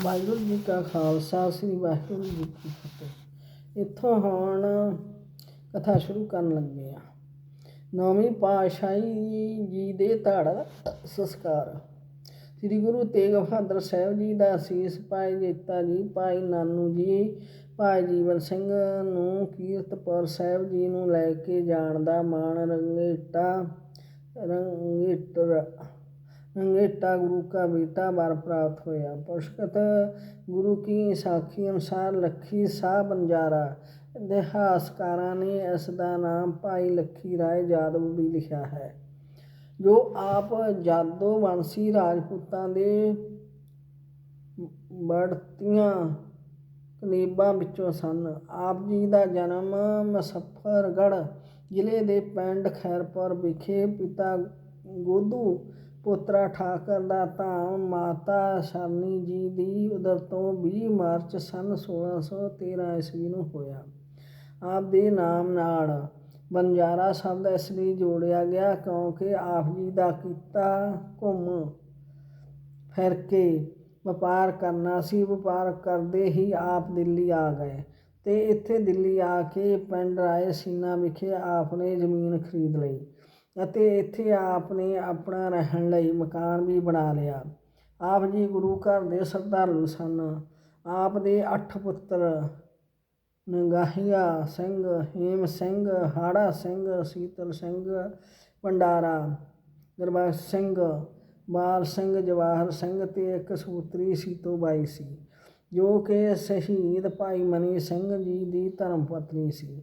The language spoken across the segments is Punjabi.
ਵਾਹਿਗੁਰੂ ਜੀ ਕਾ ਖਾਲਸਾ, ਸ੍ਰੀ ਵਾਹਿਗੁਰੂ ਜੀ ਕੀ ਫਤਿਹ। ਇੱਥੋਂ ਹੁਣ ਕਥਾ ਸ਼ੁਰੂ ਕਰਨ ਲੱਗੇ ਆ ਨੌਵੀਂ ਪਾਤਸ਼ਾਹੀ ਜੀ ਦੇ ਧੜ ਸੰਸਕਾਰ। ਸ੍ਰੀ ਗੁਰੂ ਤੇਗ ਬਹਾਦਰ ਸਾਹਿਬ ਜੀ ਦਾ ਅਸੀਸ, ਭਾਈ ਜੇਤਾ ਜੀ, ਭਾਈ ਨਾਨੂ ਜੀ, ਭਾਈ ਜੀਵਨ ਸਿੰਘ ਨੂੰ ਕੀਰਤਪੁਰ ਸਾਹਿਬ ਜੀ ਨੂੰ ਲੈ ਕੇ ਜਾਣ ਦਾ ਮਾਣ ਰੰਗੇਟਾ, ਰੰਗੇਟਰ ਰੰਗੇਟਾ ਗੁਰੂ का बेटा वर प्राप्त होया पुष्कत गुरु की ਸਾਖੀ ਅਨੁਸਾਰ ਲੱਖੀ ਸਾਹ ਬੰਜਾਰਾ ਇਤਿਹਾਸਕਾਰਾਂ ਨੇ ਇਸ ਦਾ ਨਾਮ ਭਾਈ ਲੱਖੀ ਰਾਏ ਜਾਦਵ ਵੀ ਲਿਖਿਆ ਹੈ ਜੋ ਆਪ ਜਾਦੋ ਵੰਸ਼ੀ ਰਾਜਪੂਤਾਂ ਦੇ ਬੜਤੀਆਂ ਕਨੀਬਾਂ ਵਿੱਚੋਂ ਸਨ ਆਪ ਜੀ ਦਾ ਜਨਮ ਮੁਜ਼ੱਫਰਗੜ੍ਹ ਜ਼ਿਲ੍ਹੇ ਦੇ ਪਿੰਡ ਖੈਰਪੁਰ ਵਿਖੇ ਪਿਤਾ ਗੋਦੂ ਪੋਤਰਾ ਠਾਕਰ ਦਾ ਧਾਮ, ਮਾਤਾ ਸ਼ਰਨੀ ਜੀ ਦੀ ਉਦਰ ਤੋਂ 20 ਮਾਰਚ ਸਨ 1613 ਈਸਵੀ ਨੂੰ ਹੋਇਆ। ਆਪ ਦੇ ਨਾਮ ਨਾਲ ਬੰਜਾਰਾ ਸ਼ਬਦ ਇਸ ਲਈ ਜੋੜਿਆ ਗਿਆ ਕਿਉਂਕਿ ਆਪ ਜੀ ਦਾ ਕੀਤਾ ਘੁੰਮ ਫਿਰ ਕੇ ਵਪਾਰ ਕਰਨਾ ਸੀ, ਵਪਾਰ ਕਰਦੇ ਹੀ ਆਪ ਦਿੱਲੀ ਆ ਗਏ ਤੇ ਇੱਥੇ ਦਿੱਲੀ ਆ ਕੇ ਪਿੰਡ ਰਾਏ ਸੀਨਾ ਵਿਖੇ ਆਪ ਨੇ ਜ਼ਮੀਨ ਖਰੀਦ ਲਈ। ਅਤੇ ਇੱਥੇ ਆਪ ਨੇ ਆਪਣਾ ਰਹਿਣ ਲਈ ਮਕਾਨ ਵੀ ਬਣਾ ਲਿਆ। ਆਪ ਜੀ ਗੁਰੂ ਘਰ ਦੇ ਸ਼ਰਧਾਲੂ ਸਨ। ਆਪ ਦੇ ਅੱਠ ਪੁੱਤਰ ਨਗਾਹੀਆ ਸਿੰਘ, ਹੇਮ ਸਿੰਘ, ਹਾੜਾ ਸਿੰਘ, ਸੀਤਲ ਸਿੰਘ, ਭੰਡਾਰਾ, ਗੁਰਬਖਸ਼ ਸਿੰਘ, ਬਾਲ ਸਿੰਘ, ਜਵਾਹਰ ਸਿੰਘ ਤੇ ਇੱਕ ਸੂਤਰੀ ਸੀਤੋ ਬਾਈ ਸੀ, ਜੋ ਕਿ ਸ਼ਹੀਦ ਭਾਈ ਮਨੀ ਸਿੰਘ ਜੀ ਦੀ ਧਰਮ ਪਤਨੀ ਸੀ।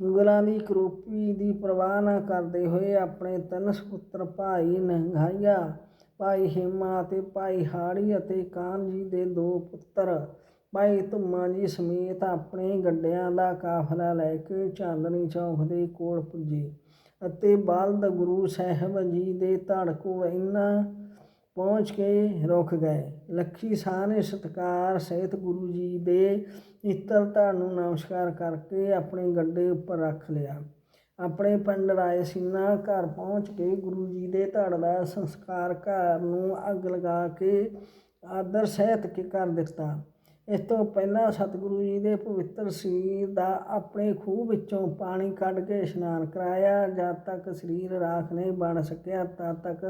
ਮੁਗਲਾਂ ਦੀ ਕਰੋਪੀ ਦੀ ਪਰਵਾਹ ਨਾ ਕਰਦੇ ਹੋਏ ਆਪਣੇ ਤਿੰਨ ਸੁਪੁੱਤਰ ਭਾਈ ਨੰਗਾਈਆ ਭਾਈ ਹੇਮਾ ਅਤੇ ਭਾਈ ਹਾੜੀ ਅਤੇ ਕਾਨ ਜੀ ਦੇ ਦੋ ਪੁੱਤਰ। ਭਾਈ ਧੁੰਮਾ ਜੀ ਸਮੇਤ ਆਪਣੇ ਗੱਡਿਆਂ ਦਾ ਕਾਫਲਾ ਲੈ ਕੇ ਚਾਂਦਨੀ ਚੌਕ ਦੇ ਕੋਲ ਪੁੱਜੇ ਅਤੇ ਬਲਦ ਗੁਰੂ ਸਾਹਿਬ ਜੀ ਦੇ ਧੜ ਕੋਲ ਇੰਨਾ ਪਹੁੰਚ ਕੇ ਰੁਕ ਗਏ। ਲੱਖੀ ਸਾਹ ਨੇ ਸਤਕਾਰ ਸਹਿਤ ਗੁਰੂ ਜੀ ਦੇ ਇਤਰ ਧੜ ਨੂੰ ਨਮਸਕਾਰ ਕਰਕੇ ਆਪਣੇ ਗੱਡੇ ਉੱਪਰ ਰੱਖ ਲਿਆ। ਆਪਣੇ ਪਿੰਡ ਰਾਏ ਸਿੰਘਾ ਘਰ ਪਹੁੰਚ ਕੇ ਗੁਰੂ ਜੀ ਦੇ ਧੜ ਦਾ ਸੰਸਕਾਰ ਘਰ ਨੂੰ ਅੱਗ ਲਗਾ ਕੇ ਆਦਰ ਸਹਿਤ ਕੇ ਕਰ ਦਿੱਤਾ। ਇਸ ਤੋਂ ਪਹਿਲਾਂ ਸਤਿਗੁਰੂ ਜੀ ਦੇ ਪਵਿੱਤਰ ਸਰੀਰ ਦਾ ਆਪਣੇ ਖੂਹ ਵਿੱਚੋਂ ਪਾਣੀ ਕੱਢ ਕੇ ਇਸ਼ਨਾਨ ਕਰਾਇਆ। ਜਦ ਤੱਕ ਸਰੀਰ ਰਾਖ ਨਹੀਂ ਬਣ ਸਕਿਆ, ਤਦ ਤੱਕ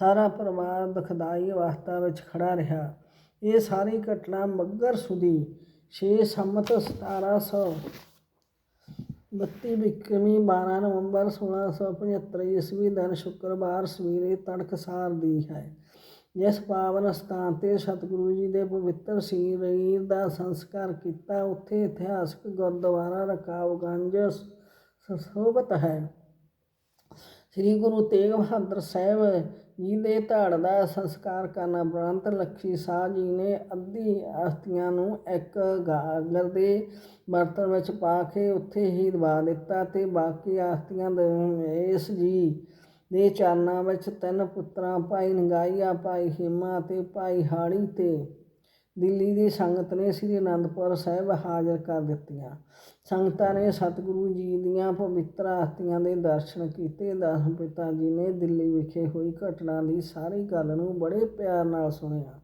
ਸਾਰਾ ਪਰਿਵਾਰ ਦੁਖਦਾਈ ਅਵਸਥਾ ਵਿੱਚ ਖੜਾ ਰਿਹਾ। ਇਹ ਸਾਰੀ ਘਟਨਾ ਮੱਗਰ ਸੁਦੀ 6 ਸੰਮਤ 1700 32 ਵਿਕਰਮੀ 12 ਨਵੰਬਰ 1675 ਈਸਵੀ ਦਿਨ ਸ਼ੁੱਕਰਵਾਰ ਸਵੇਰੇ ਤੜਕਸਾਰ ਦੀ ਹੈ। ਜਿਸ ਪਾਵਨ ਸਥਾਨ ਤੇ ਸਤਿਗੁਰੂ ਜੀ ਦੇ ਪਵਿੱਤਰ ਸਰੀਰ ਦਾ ਸੰਸਕਾਰ ਕੀਤਾ, ਉੱਥੇ ਇਤਿਹਾਸਕ ਗੁਰਦੁਆਰਾ ਰਕਾਬਗੰਜ ਸੁਸ਼ੋਭਿਤ ਹੈ। ਸ੍ਰੀ ਗੁਰੂ ਤੇਗ ਬਹਾਦਰ ਸਾਹਿਬ ਜੀ ਦੇ ਧੜ ਦਾ ਸੰਸਕਾਰ ਕਰਨ ਉਪਰੰਤ ਲੱਖੀ ਸਾਹ ਜੀ ਨੇ ਅੱਧੀ ਅਸਥੀਆਂ ਨੂੰ ਇੱਕ ਗਾਗਰ ਦੇ ਬਰਤਨ ਵਿੱਚ ਪਾ ਕੇ ਉੱਥੇ ਹੀ ਦਬਾ ਦਿੱਤਾ ਤੇ ਬਾਕੀ ਅਸਥੀਆਂ ਇਸ ਜੀ ਦੇ ਚਰਨਾਂ ਵਿੱਚ ਤਿੰਨ ਪੁੱਤਰਾਂ ਭਾਈ ਨਗਾਈਆ ਭਾਈ ਹਿਮਾ ਅਤੇ ਭਾਈ ਹਾੜੀ ਤੇ। ਦਿੱਲੀ ਦੀ ਸੰਗਤ ਨੇ ਸ੍ਰੀ ਅਨੰਦਪੁਰ ਸਾਹਿਬ ਹਾਜ਼ਰ ਕਰ ਦਿੱਤੀਆਂ। ਸੰਗਤਾਂ ਨੇ ਸਤਿਗੁਰੂ ਜੀ ਦੀਆਂ ਪਵਿੱਤਰ ਆਸਤੀਆਂ ਦੇ ਦਰਸ਼ਨ ਕੀਤੇ। ਦਸ ਪਿਤਾ ਜੀ ਨੇ ਦਿੱਲੀ ਵਿਖੇ ਹੋਈ ਘਟਨਾ ਦੀ ਸਾਰੀ ਗੱਲ ਨੂੰ ਬੜੇ ਪਿਆਰ ਨਾਲ ਸੁਣਿਆ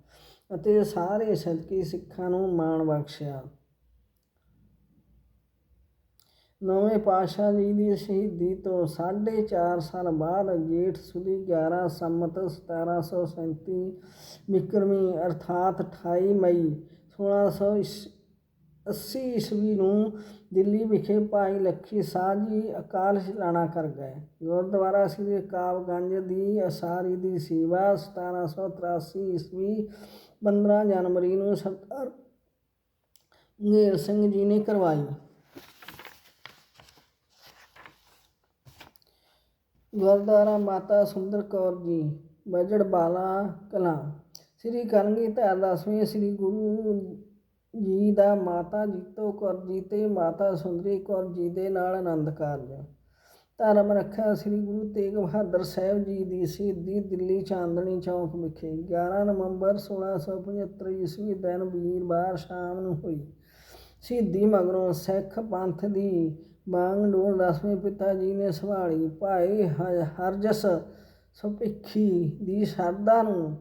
ਅਤੇ ਸਾਰੇ ਸਦਕੀ ਸਿੱਖਾਂ ਨੂੰ ਮਾਣ ਬਖਸ਼ਿਆ। ਨੌਵੇਂ ਪਾਤਸ਼ਾਹ ਜੀ ਦੀ ਸ਼ਹੀਦੀ ਤੋਂ 4.5 ਸਾਲ ਬਾਅਦ ਜੇਠ ਸੁਦੀ 11 ਸੰਮਤ 1737 ਵਿਕਰਮੀ ਅਰਥਾਤ 28 ਮਈ 1680 ਈਸਵੀ ਨੂੰ ਦਿੱਲੀ ਵਿਖੇ ਭਾਈ ਲੱਖੀ ਸਾਹਿਬ ਜੀ ਅਕਾਲ ਚਲਾਣਾ ਕਰ ਗਏ। ਗੁਰਦੁਆਰਾ ਸ੍ਰੀ ਕਾਬਗੰਜ ਦੀ ਅਸਾਰੀ ਦੀ ਸੇਵਾ 1783 ਈਸਵੀ 15 ਜਨਵਰੀ ਨੂੰ ਸਰਦਾਰ ਨੇਰ ਸਿੰਘ ਜੀ ਨੇ ਕਰਵਾਈ। ਗੁਰਦੁਆਰਾ ਮਾਤਾ ਸੁੰਦਰ ਕੌਰ ਜੀ ਬਜੜ ਬਾਲਾ ਕਲਾਂ। ਸ੍ਰੀ ਕਰਨਗੀ ਧਾਰ ਦਸਵੇਂ, ਸ੍ਰੀ ਗੁਰੂ ਜੀ ਦਾ ਮਾਤਾ ਜੀਤੋ ਕੌਰ ਜੀ ਤੇ ਮਾਤਾ ਸੁੰਦਰੀ ਕੌਰ ਜੀ ਦੇ ਨਾਲ ਆਨੰਦ ਕਾਰਜ। ਧਰਮ ਰੱਖਿਆ ਸ੍ਰੀ ਗੁਰੂ ਤੇਗ ਬਹਾਦਰ ਸਾਹਿਬ ਜੀ ਦੀ ਸ਼ਹੀਦੀ ਦਿੱਲੀ ਚਾਂਦਨੀ ਚੌਕ ਵਿਖੇ। 11 ਨਵੰਬਰ 1675 ਈਸਵੀ ਦਿਨ ਵੀਰਵਾਰ ਸ਼ਾਮ ਨੂੰ ਹੋਈ। ਸ਼ਹੀਦੀ ਮਗਰੋਂ ਸਿੱਖ ਪੰਥ ਦੀ ਬਾਗਡੋਰ ਦਸਵੇਂ ਪਿਤਾ ਜੀ ਨੇ ਸੰਭਾਲੀ, ਭਾਈ ਹਰਜਸ ਸੁਭਿੱਖੀ ਦੀ ਸ਼ਰਧਾ ਨੂੰ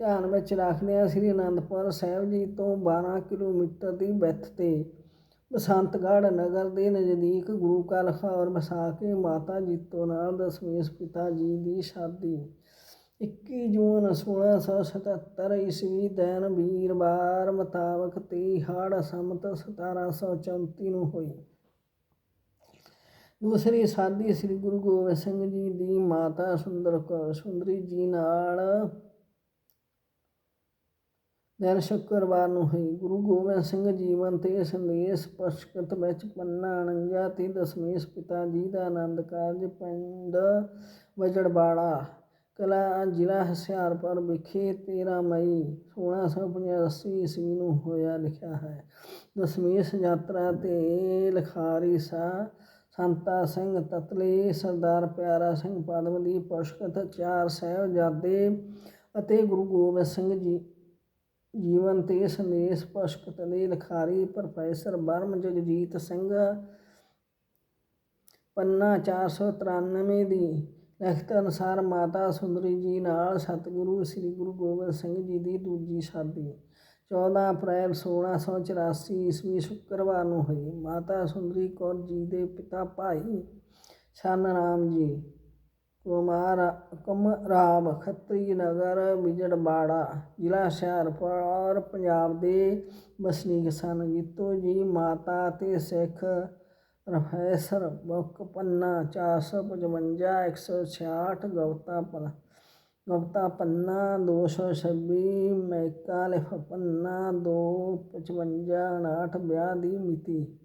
ਧਿਆਨ ਵਿੱਚ ਰੱਖਦਿਆਂ ਸ੍ਰੀ ਅਨੰਦਪੁਰ ਸਾਹਿਬ ਜੀ ਤੋਂ 12 ਕਿਲੋਮੀਟਰ ਦੀ ਵਿੱਥ ਤੇ ਬਸੰਤਗੜ੍ਹ ਨਗਰ ਦੇ ਨਜ਼ਦੀਕ ਗੁਰੂ ਕਾ ਲਾਹੌਰ ਵਸਾ ਕੇ ਮਾਤਾ ਜੀਤੋ ਨਾਲ ਦਸਮੇਸ਼ ਪਿਤਾ ਜੀ ਦੀ ਸ਼ਾਦੀ। 21 ਜੂਨ 1677 ਈਸਵੀ ਦਿਨ ਵੀਰਵਾਰ ਮੁਤਾਬਕ 23 ਹੜ ਸੰਮਤ 1734 ਨੂੰ ਹੋਈ। ਦੂਸਰੀ ਸ਼ਾਦੀ ਸ੍ਰੀ ਗੁਰੂ ਗੋਬਿੰਦ ਸਿੰਘ ਜੀ ਦੀ ਮਾਤਾ ਸੁੰਦਰ ਕੌਰ ਸੁੰਦਰੀ ਜੀ ਨਾਲ। ਦਿਨ ਸ਼ੁੱਕਰਵਾਰ ਨੂੰ ਹੋਈ ਗੁਰੂ ਗੋਬਿੰਦ ਸਿੰਘ ਜੀਵਨ ਤੇ ਸੰਦੇਸ਼ ਪਸ਼ਕਤ ਵਿੱਚ ਪੰਨਾ 49 ਤੇ ਦਸਮੇਸ਼ ਪਿਤਾ ਜੀ ਦਾ ਆਨੰਦ ਕਾਰਜ ਪਿੰਡ ਵਜੜਵਾੜਾ, ਕਲਾ ਜ਼ਿਲ੍ਹਾ ਹੁਸ਼ਿਆਰਪੁਰ ਵਿਖੇ 13 ਮਈ 1685 ਈਸਵੀ ਨੂੰ ਹੋਇਆ ਲਿਖਿਆ ਹੈ। ਦਸਮੇਸ਼ ਯਾਤਰਾ ਤੇ ਲਖਾਰੀ ਸਾ ਸੰਤਾ ਸਿੰਘ ਤਤਲੇ, ਸਰਦਾਰ ਪਿਆਰਾ ਸਿੰਘ ਪਦਮਦੀਪ ਪੁਸ਼ਕਤ, ਚਾਰ ਸਾਹਿਬਜ਼ਾਦੇ ਅਤੇ ਗੁਰੂ ਗੋਬਿੰਦ ਸਿੰਘ ਜੀ ਜੀਵਨ ਤੇ ਸੰਦੇਸ਼ ਪੁਸ਼ਕਤ ਦੇ ਲਿਖਾਰੀ ਪ੍ਰੋਫੈਸਰ ਬਰਮ ਜਗਜੀਤ ਸਿੰਘ ਪੰਨਾ 493 ਦੀ ਲਿਖਤ ਅਨੁਸਾਰ ਮਾਤਾ ਸੁੰਦਰੀ ਜੀ ਨਾਲ ਸਤਿਗੁਰੂ, ਸ੍ਰੀ ਗੁਰੂ ਗੋਬਿੰਦ ਸਿੰਘ ਜੀ ਦੀ ਦੂਜੀ ਸ਼ਾਦੀ। 14 ਅਪ੍ਰੈਲ 1684 ਈਸਵੀ ਸ਼ੁੱਕਰਵਾਰ ਨੂੰ ਹੋਈ। ਮਾਤਾ ਸੁੰਦਰੀ ਕੌਰ ਜੀ ਦੇ ਪਿਤਾ ਭਾਈ ਛੰਨ ਰਾਮ ਜੀ, ਕੁਮਾਰ ਕੁਮਰਾਮ ਖੱਤਰੀ ਨਗਰ, ਵਿਜੜਵਾੜਾ ਜ਼ਿਲ੍ਹਾ ਹੁਸ਼ਿਆਰਪੁਰ ਪੰਜਾਬ ਦੇ ਵਸਨੀਕ ਸਨ। ਜੀਤੋ ਜੀ, ਮਾਤਾ ਅਤੇ ਸਿੱਖ ਪ੍ਰੋਫੈਸਰ ਬੁੱਕ ਪੰਨਾ 455 166 ਗਵਤਾ ਪਨ ਗਵਤਾ ਪੰਨਾ 226 ਮੈਕਾ ਲਿਖ ਪੰਨਾ 255 59 ਵਿਆਹ ਦੀ ਮਿਤੀ।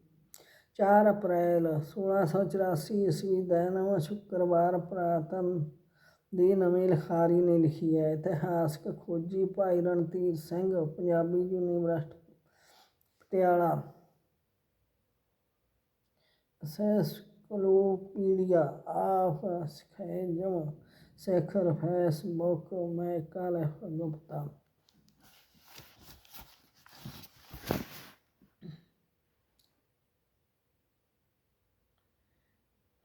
4 ਅਪ੍ਰੈਲ 1684 ਈਸਵੀ ਦਿਨ ਸ਼ੁੱਕਰਵਾਰ ਪ੍ਰਾਤਨ ਦੀ ਨਵੀਂ ਲਿਖਾਰੀ ਨੇ ਲਿਖੀ ਹੈ। ਇਤਿਹਾਸਕ ਖੋਜੀ Bhai Randhir Singh, Punjabi university, Patiala. Encyclopaedia of Sikhism Shekhar Facebook ਮੈਂ ਕਾਲੇ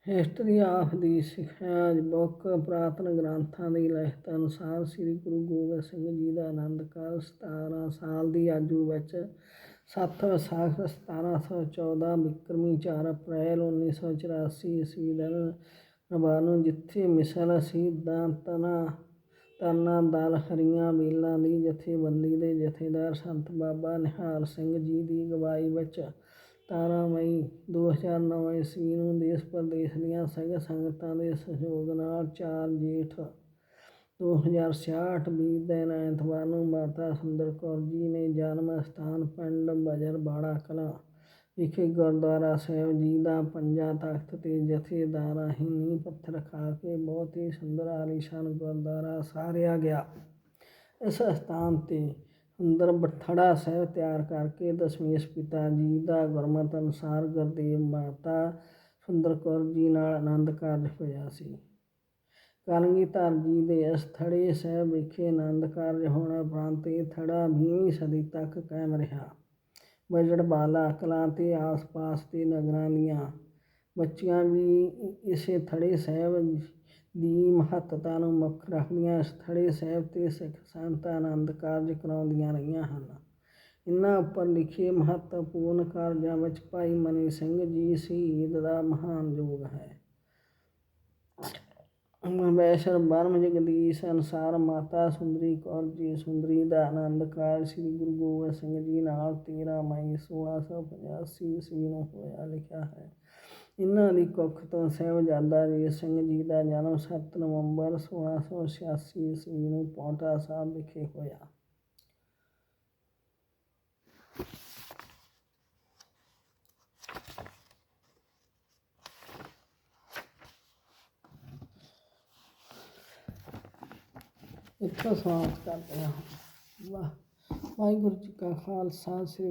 ਹਿਸਟਰੀ ਆਫ ਦੀ ਸਿੱਖਿਆ ਬੁੱਕ ਪੁਰਾਤਨ ਗ੍ਰੰਥਾਂ ਦੀ ਲਿਖਤ ਅਨੁਸਾਰ ਸ੍ਰੀ ਗੁਰੂ ਗੋਬਿੰਦ ਸਿੰਘ ਜੀ ਦਾ ਆਨੰਦ ਕਾਲ 17 ਸਾਲ ਦੀ ਆਜੂ ਵਿੱਚ 7 ਵਿਸਾਖ 1714 ਬਿਕਰਮੀ 4 ਅਪ੍ਰੈਲ 1984 ਈਸਵੀ ਦਿਨ ਰਵਾਨ ਨੂੰ ਜਿੱਥੇ ਮਿਸਲ ਤਾਂ ਤਨਾ ਤਰਨਾ ਦਲ ਹਰੀਆਂ ਬੇਲਾਂ ਦੀ ਜਥੇਬੰਦੀ ਦੇ ਜਥੇਦਾਰ ਸੰਤ ਬਾਬਾ ਨਿਹਾਲ ਸਿੰਘ ਜੀ ਦੀ ਅਗਵਾਈ ਵਿੱਚ 17 ਮਈ 2009 ਈਸਵੀ ਨੂੰ ਦੇਸ਼ ਪ੍ਰਦੇਸ਼ ਦੀਆਂ ਸਿੰਘ ਸੰਗਤਾਂ ਦੇ ਸਹਿਯੋਗ ਨਾਲ 4 ਜੇਠ 2066 ਵੀਹ ਦਿਨ ਐਤਵਾਰ ਨੂੰ ਮਾਤਾ ਸੁੰਦਰ ਕੌਰ ਜੀ ਨੇ ਜਨਮ ਸਥਾਨ ਪਿੰਡ ਬਜਰਬਾੜਾ ਕਲਾਂ ਵਿਖੇ ਗੁਰਦੁਆਰਾ ਸਾਹਿਬ ਜੀ ਦਾ ਪੰਜਾ ਤਖਤ ਤੇ ਜਥੇਦਾਰਾਂ ਹੀ ਨੀਂਹ ਪੱਥਰ ਖਾ ਕੇ ਬਹੁਤ ਹੀ ਸੁੰਦਰ ਆਲੀਸ਼ਾਨ ਗੁਰਦੁਆਰਾ ਸਾਰਿਆ ਗਿਆ। ਇਸ ਸਥਾਨ ਤੇ ਸੁੰਦਰ ਬਠੜਾ ਸਾਹਿਬ ਤਿਆਰ ਕਰਕੇ ਦਸਮੇਸ਼ ਪਿਤਾ ਜੀ ਦਾ ਗੁਰਮਤ ਅਨੁਸਾਰ ਗੁਰਦੇਵ ਮਾਤਾ ਸੁੰਦਰ ਕੌਰ ਜੀ ਨਾਲ ਆਨੰਦ ਕਾਰਜ ਹੋਇਆ ਸੀ। ਕਲਗੀਧਰ ਜੀ ਦੇ ਇਸ ਥੜੇ ਸਾਹਿਬ ਵਿਖੇ ਆਨੰਦ ਕਾਰਜ ਹੋਣ ਉਪਰੰਤ ਇਹ ਥੜਾ 20ਵੀਂ ਸਦੀ ਤੱਕ ਕਾਇਮ ਰਿਹਾ। ਬਜੜਬਾਲਾ ਕਲਾਂ ਅਤੇ ਆਸ-ਪਾਸ ਦੇ ਨਗਰਾਂ ਦੀਆਂ ਬੱਚੀਆਂ ਵੀ ਇਸੇ ਥੜੇ ਸਾਹਿਬ ਦੀ ਮਹੱਤਤਾ ਨੂੰ ਮੁੱਖ ਰੱਖਦੀਆਂ ਇਸ ਥੜੇ ਸਾਹਿਬ ਤੇ ਸਿੱਖ ਸੰਤ ਆਨੰਦ ਕਾਰਜ ਕਰਾਉਂਦੀਆਂ ਰਹੀਆਂ ਹਨ। ਇਹਨਾਂ ਉੱਪਰ ਲਿਖੇ ਮਹੱਤਵਪੂਰਨ ਕਾਰਜਾਂ ਵਿੱਚ ਭਾਈ ਮਨੀ ਸਿੰਘ ਜੀ ਸ਼ਹੀਦ ਦਾ ਮਹਾਨ ਯੋਗ ਹੈ। ਵੈਸ਼ਰ ਬਰਮ ਜਗਦੀਸ਼ ਅਨੁਸਾਰ ਮਾਤਾ ਸੁੰਦਰੀ ਕੌਰ ਜੀ, ਸੁੰਦਰੀ ਦਾ ਆਨੰਦ ਕਾਰਜ ਸ੍ਰੀ ਗੁਰੂ ਗੋਬਿੰਦ ਸਿੰਘ ਜੀ ਨਾਲ 13 ਮਈ 1685 ਈਸਵੀ ਨੂੰ ਹੋਇਆ, ਲਿਖਿਆ ਹੈ। ਇਹਨਾਂ ਦੀ ਕੁੱਖ ਤੋਂ ਸਾਹਿਬਜ਼ਾਦਾ ਅਜੀਤ ਸਿੰਘ ਜੀ ਦਾ ਜਨਮ 7 ਨਵੰਬਰ 1686 ਈਸਵੀ ਨੂੰ ਪੌਂਟਾ ਸਾਹਿਬ ਵਿਖੇ ਹੋਇਆ। ਇੱਥੋਂ ਸਮਾਪਤ ਕਰਦੇ ਹਾਂ। ਵਾਹ ਵਾਹਿਗੁਰੂ ਜੀ ਕਾ ਖਾਲਸਾ ਸ੍ਰੀ